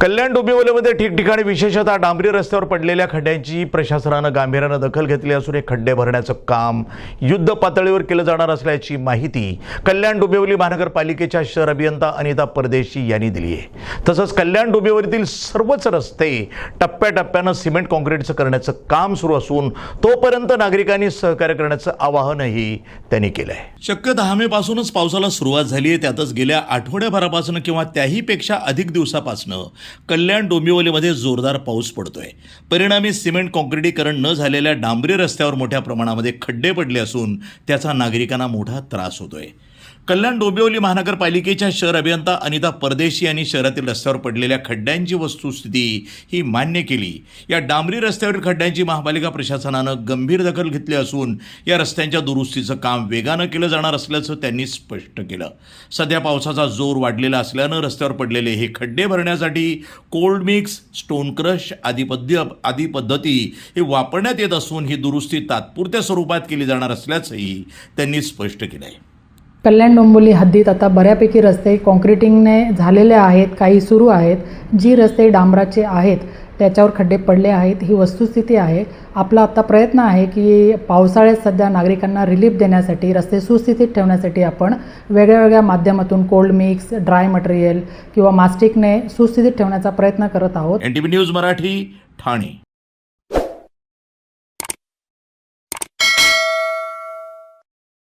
कल्याण डोंबिवलीमध्ये ठिकठिकाणी विशेषतः डांबरी रस्त्यावर पडलेल्या खड्ड्यांची प्रशासनानं गांभीर्यानं दखल घेतली असून हे खड्डे भरण्याचं काम युद्ध पातळीवर केलं जाणार असल्याची माहिती कल्याण डोंबिवली महानगरपालिकेच्या शहर अभियंता अनिता परदेशी यांनी दिली आहे. तसंच कल्याण डोंबिवलीतील सर्वच रस्ते टप्प्याटप्प्यानं सिमेंट काँक्रीटचं करण्याचं काम सुरू असून तोपर्यंत नागरिकांनी सहकार्य करण्याचं आवाहनही त्यांनी केलं आहे शक्य दहा मे पासूनच पावसाला सुरुवात झाली आहे. त्यातच गेल्या आठवड्याभरापासून किंवा त्याहीपेक्षा अधिक दिवसापासून कल्याण डोंबिवलीमध्ये जोरदार पाऊस पडतोय. परिणामी सिमेंट काँक्रिटीकरण न झालेल्या डांबरी रस्त्यावर मोठ्या प्रमाणामध्ये खड्डे पडले असून त्याचा नागरिकांना मोठा त्रास होतोय. कल्याण डोंबिवली महानगरपालिकेच्या शहर अभियंता अनिता परदेशी यांनी शहरातील रस्त्यावर पडलेल्या खड्ड्यांची वस्तुस्थिती ही मान्य केली. या डांबरी रस्त्यावरील खड्ड्यांची महापालिका प्रशासनानं गंभीर दखल घेतली असून या रस्त्यांच्या दुरुस्तीचं काम वेगानं केलं जाणार असल्याचं त्यांनी स्पष्ट केलं. सध्या पावसाचा जोर वाढलेला असल्यानं रस्त्यावर पडलेले हे खड्डे भरण्यासाठी कोल्ड मिक्स स्टोन क्रश आदी पद्य आदी पद्धती हे वापरण्यात येत असून ही दुरुस्ती तात्पुरत्या स्वरूपात केली जाणार असल्याचंही त्यांनी स्पष्ट केलं आहे कल्याण डोंबोली हद्दीत आता बऱ्यापैकी रस्ते कॉन्क्रिटिंगने झालेले आहेत काही सुरू आहेत. जी रस्ते डांबराचे आहेत त्याच्यावर खड्डे पडले आहेत. ही वस्तुस्थिती आहे. आपला आता प्रयत्न आहे की पावसाळ्यात सध्या नागरिकांना रिलीफ देण्यासाठी रस्ते सुस्थितीत ठेवण्यासाठी आपण वेगळ्या वेगळ्या माध्यमातून कोल्ड मिक्स ड्राय मटेरियल किंवा मास्टिकने सुस्थितीत ठेवण्याचा प्रयत्न करत आहोत. NTV news Marathi Thane.